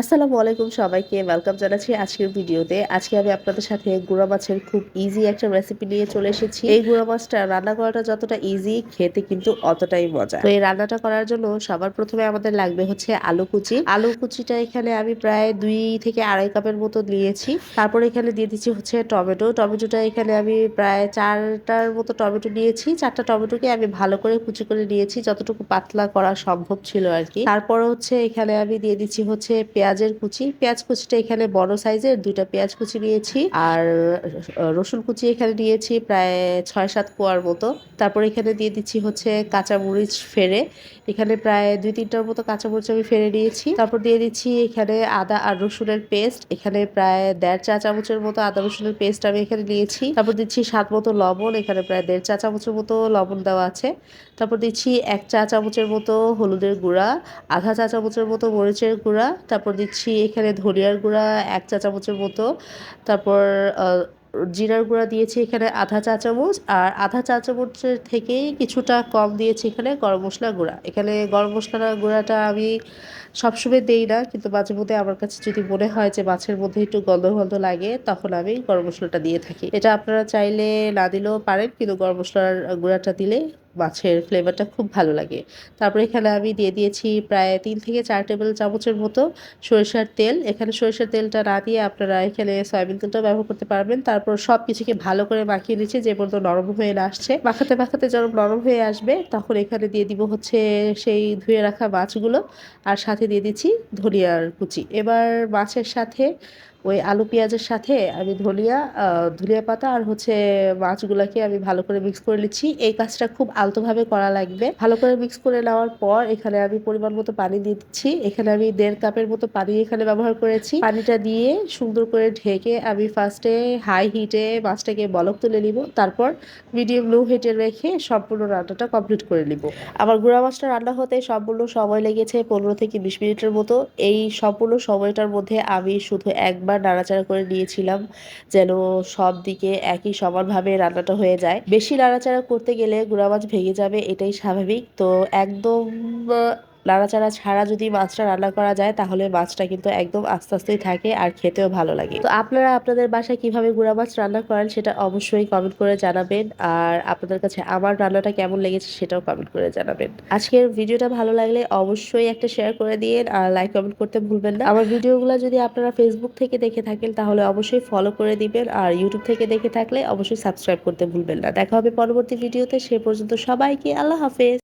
আসসালামু আলাইকুম সবাইকে ওয়েলকাম জানাচ্ছি আজকের ভিডিওতে। আজকে আমি আপনাদের সাথে গুঁড়া মাছের খুব ইজি একটা রেসিপি নিয়ে চলে এসেছি। এই গুঁড়া মাছটা রান্না করাটা যতটা ইজি খেতে কিন্তু অতটাই মজা। তো এই রান্নাটা করার জন্য সবার প্রথমে আমাদের লাগবে হচ্ছে আলু কুচি। আলু কুচিটা এখানে আমি প্রায় দুই থেকে আড়াই কাপের মতো নিয়েছি। তারপর এখানে দিয়ে দিচ্ছি হচ্ছে টমেটো। টমেটোটা এখানে আমি প্রায় চারটার মতো টমেটো নিয়েছি। চারটা টমেটোকে আমি ভালো করে কুচি করে নিয়েছি, যতটুকু পাতলা করা সম্ভব ছিল আর কি। তারপর হচ্ছে এখানে আমি দিয়ে দিচ্ছি হচ্ছে পেঁয়াজের কুচি। পেঁয়াজ কুচিটা এখানে বড় সাইজের, দুইটা পেঁয়াজ কুচি নিয়েছি। আর রসুন কুচি এখানে নিয়েছি প্রায় ছয় সাত কোয়ার মতো। তারপর এখানে দিয়ে দিচ্ছি হচ্ছে কাঁচামরিচ ফেরে এখানে প্রায় দুই তিনটার মতো কাঁচামরিচ আমি ফেরে নিয়েছি। তারপর দিয়ে দিচ্ছি এখানে আদা আর রসুনের পেস্ট। এখানে প্রায় দেড় চা চামচের মতো আদা রসুনের পেস্ট আমি এখানে নিয়েছি। তারপর দিচ্ছি স্বাদ মতো লবণ। এখানে প্রায় দেড় চা চামচের মতো লবণ দেওয়া আছে। তারপর দিচ্ছি এক চা চামচের মতো হলুদের গুঁড়া, আধা চা চামচের মতো মরিচের গুঁড়া। তারপর দিচ্ছি এখানে ধনিয়ার গুঁড়া এক চা চামচের মতো। তারপর জিরার গুঁড়া দিয়েছি এখানে আধা চা চামচ। আর আধা চা চামচের থেকেই কিছুটা কম দিয়েছি এখানে গরম মশলা গুঁড়া। এখানে গরম মশলা গুঁড়াটা আমি সবসময় দেই না, কিন্তু মাঝে মধ্যে আমার কাছে যদি মনে হয় যে মাছের মধ্যে একটু গন্ধ গন্ধ লাগে, তখন আমি গরম মশলাটা দিয়ে থাকি। এটা আপনারা চাইলে না দিলেও পারেন, কিন্তু গরম মশলার গুঁড়াটা দিলে মাছের ফ্লেভারটা খুব ভালো লাগে। তারপরে এখানে আমি দিয়ে দিয়েছি প্রায় তিন থেকে চার টেবিল চামচের মতো সরিষার তেল। এখানে সরিষার তেলটা না দিয়ে আপনারা এখানে সয়াবিন তেলটাও ব্যবহার করতে পারবেন। তারপর সব কিছুকে ভালো করে মাখিয়ে নিচ্ছে, যে পর্যন্ত নরম হয়ে না আসছে। মাখাতে মাখাতে যখন নরম হয়ে আসবে, তখন এখানে দিয়ে দিব হচ্ছে সেই ধুয়ে রাখা মাছগুলো। আর সাথে দিয়ে দিচ্ছি ধনিয়ার কুচি। এবার মাছের সাথে ওই আলু পেঁয়াজের সাথে আমি ধনিয়া ধনিয়া পাতা আর হচ্ছে মাছগুলোকে আমি ভালো করে মিক্স করে নিচ্ছি। এই কাজটা খুব আলতোভাবে করা লাগবে। ভালো করে মিক্স করে নেওয়ার পর এখানে আমি পরিমাণ মতো পানি দিচ্ছি। এখানে আমি দেড় কাপের মতো পানি এখানে ব্যবহার করেছি। পানিটা দিয়ে সুন্দর করে ঢেকে আমি ফার্স্টে হাই হিটে মাছটাকে বলক তুলে নিব। তারপর মিডিয়াম লো হিটে রেখে সম্পূর্ণ রান্নাটা কমপ্লিট করে নিব। আমার গুঁড়া মাছটা রান্না হতে সম্পূর্ণ সময় লেগেছে, পনেরো থেকে বিশ মিনিটের মতো। এই সম্পূর্ণ সময়টার মধ্যে আমি শুধু একবার নাড়াচাড়া করে নিয়েছিলাম যেন সব দিকে একই সমানভাবে রান্নাটা হয়ে যায়। বেশি নাড়াচাড়া করতে গেলে গুঁড়া মাছ ভেঙে যাবে, এটাই স্বাভাবিক। তো একদম নাড়াচাড়া ছাড়া যদি মাছটা রান্না করা যায়, তাহলে মাছটা কিন্তু একদম আস্তে আস্তেই থাকে আর খেতেও ভালো লাগে। তো আপনারা আপনাদের বাসায় কীভাবে গুঁড়া মাছ রান্না করেন সেটা অবশ্যই কমেন্ট করে জানাবেন। আর আপনাদের কাছে আমার রান্নাটা কেমন লেগেছে সেটাও কমেন্ট করে জানাবেন। আজকের ভিডিওটা ভালো লাগলে অবশ্যই একটা শেয়ার করে দিয়ে আর লাইক কমেন্ট করতে ভুলবেন না। আমার ভিডিওগুলো যদি আপনারা ফেসবুক থেকে দেখে থাকেন, তাহলে অবশ্যই ফলো করে দিবেন। আর ইউটিউব থেকে দেখে থাকলে অবশ্যই সাবস্ক্রাইব করতে ভুলবেন না। দেখা হবে পরবর্তী ভিডিওতে। সে পর্যন্ত সবাইকে আল্লাহ হাফেজ।